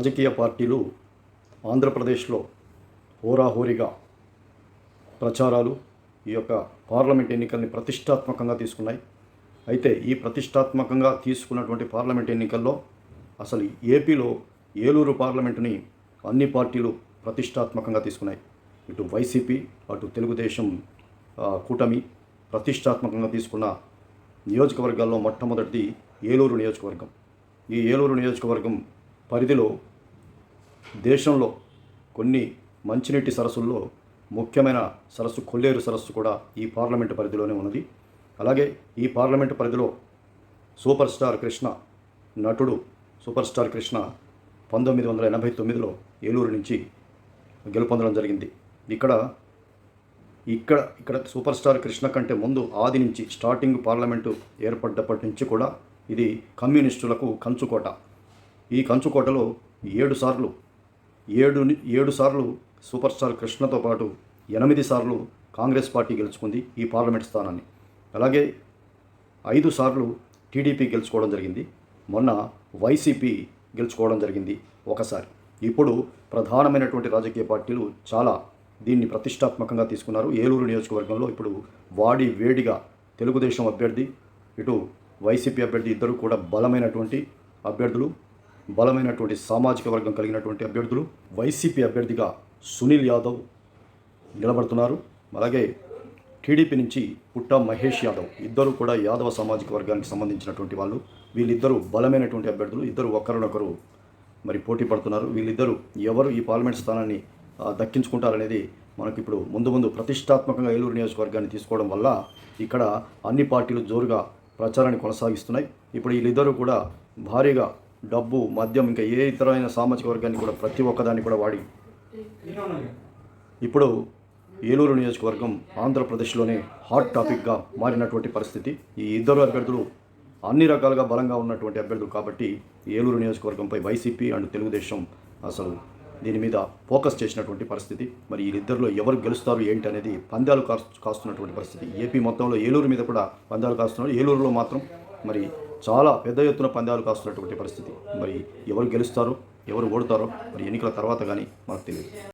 రాజకీయ పార్టీలు ఆంధ్రప్రదేశ్లో హోరాహోరీగా ప్రచారాలు ఈ యొక్క పార్లమెంట్ ఎన్నికల్ని ప్రతిష్టాత్మకంగా తీసుకున్నాయి. అయితే ఈ ప్రతిష్టాత్మకంగా తీసుకున్నటువంటి పార్లమెంట్ ఎన్నికల్లో అసలు ఏపీలో ఏలూరు పార్లమెంటుని అన్ని పార్టీలు ప్రతిష్టాత్మకంగా తీసుకున్నాయి. ఇటు వైసీపీ అటు తెలుగుదేశం కూటమి ప్రతిష్టాత్మకంగా తీసుకున్న నియోజకవర్గాల్లో మొట్టమొదటిది ఏలూరు నియోజకవర్గం. ఈ ఏలూరు నియోజకవర్గం పరిధిలో దేశంలో కొన్ని మంచినీటి సరస్సుల్లో ముఖ్యమైన సరస్సు కొల్లేరు సరస్సు కూడా ఈ పార్లమెంటు పరిధిలోనే ఉన్నది. అలాగే ఈ పార్లమెంటు పరిధిలో సూపర్ స్టార్ కృష్ణ నటుడు సూపర్ స్టార్ కృష్ణ పంతొమ్మిది వందల ఎనభై తొమ్మిదిలో ఏలూరు నుంచి గెలుపొందడం జరిగింది. ఇక్కడ ఇక్కడ ఇక్కడ సూపర్ స్టార్ కృష్ణ కంటే ముందు ఆది నుంచి స్టార్టింగ్ పార్లమెంటు ఏర్పడ్డప్పటి నుంచి కూడా ఇది కమ్యూనిస్టులకు కంచుకోట. ఈ కంచుకోటలో ఏడు సార్లు ఏడు ఏడు సార్లు సూపర్ స్టార్ కృష్ణతో పాటు ఎనిమిది సార్లు కాంగ్రెస్ పార్టీ గెలుచుకుంది ఈ పార్లమెంట్ స్థానాన్ని. అలాగే ఐదు సార్లు టీడీపీ గెలుచుకోవడం జరిగింది. మొన్న వైసీపీ గెలుచుకోవడం జరిగింది ఒకసారి. ఇప్పుడు ప్రధానమైనటువంటి రాజకీయ పార్టీలు చాలా దీన్ని ప్రతిష్టాత్మకంగా తీసుకున్నారు. ఏలూరు నియోజకవర్గంలో ఇప్పుడు వాడి వేడిగా తెలుగుదేశం అభ్యర్థి ఇటు వైసీపీ అభ్యర్థి ఇద్దరు కూడా బలమైనటువంటి అభ్యర్థులు. బలమైనటువంటి సామాజిక వర్గం కలిగినటువంటి అభ్యర్థులు వైసీపీ అభ్యర్థిగా సునీల్ యాదవ్ నిలబడుతున్నారు. అలాగే టీడీపీ నుంచి పుట్ట మహేష్ యాదవ్ ఇద్దరు కూడా యాదవ సామాజిక వర్గానికి సంబంధించినటువంటి వాళ్ళు. వీళ్ళిద్దరూ బలమైనటువంటి అభ్యర్థులు. ఇద్దరు ఒకరినొకరు మరి పోటీ పడుతున్నారు. వీళ్ళిద్దరూ ఎవరు ఈ పార్లమెంట్ స్థానాన్ని దక్కించుకుంటారనేది మనకి ఇప్పుడు ముందు ముందు ప్రతిష్టాత్మకంగా ఏలూరు నియోజకవర్గాన్ని తీసుకోవడం వల్ల ఇక్కడ అన్ని పార్టీలు జోరుగా ప్రచారాన్ని కొనసాగిస్తున్నాయి. ఇప్పుడు వీళ్ళిద్దరూ కూడా భారీగా డబ్బు మద్యం ఇంకా ఏ ఇతరమైన సామాజిక వర్గాన్ని కూడా ప్రతి ఒక్కదాన్ని కూడా వాడి. ఇప్పుడు ఏలూరు నియోజకవర్గం ఆంధ్రప్రదేశ్లోనే హాట్ టాపిక్గా మారినటువంటి పరిస్థితి. ఈ ఇద్దరు అభ్యర్థులు అన్ని రకాలుగా బలంగా ఉన్నటువంటి అభ్యర్థులు కాబట్టి ఏలూరు నియోజకవర్గంపై వైసీపీ అండ్ తెలుగుదేశం అసలు దీని మీద ఫోకస్ చేసినటువంటి పరిస్థితి. మరి వీరిద్దరిలో ఎవరు గెలుస్తారు ఏంటి అనేది పందాలు కాస్తున్నటువంటి పరిస్థితి. ఏపీ మొత్తంలో ఏలూరు మీద కూడా పందాలు కాస్తున్నారు. ఏలూరులో మాత్రం మరి చాలా పెద్ద ఎత్తున పందాలు కాస్తున్నటువంటి పరిస్థితి. మరి ఎవరు గెలుస్తారో ఎవరు ఓడతారో మరి ఎన్నికల తర్వాత కానీ మనకు తెలియదు.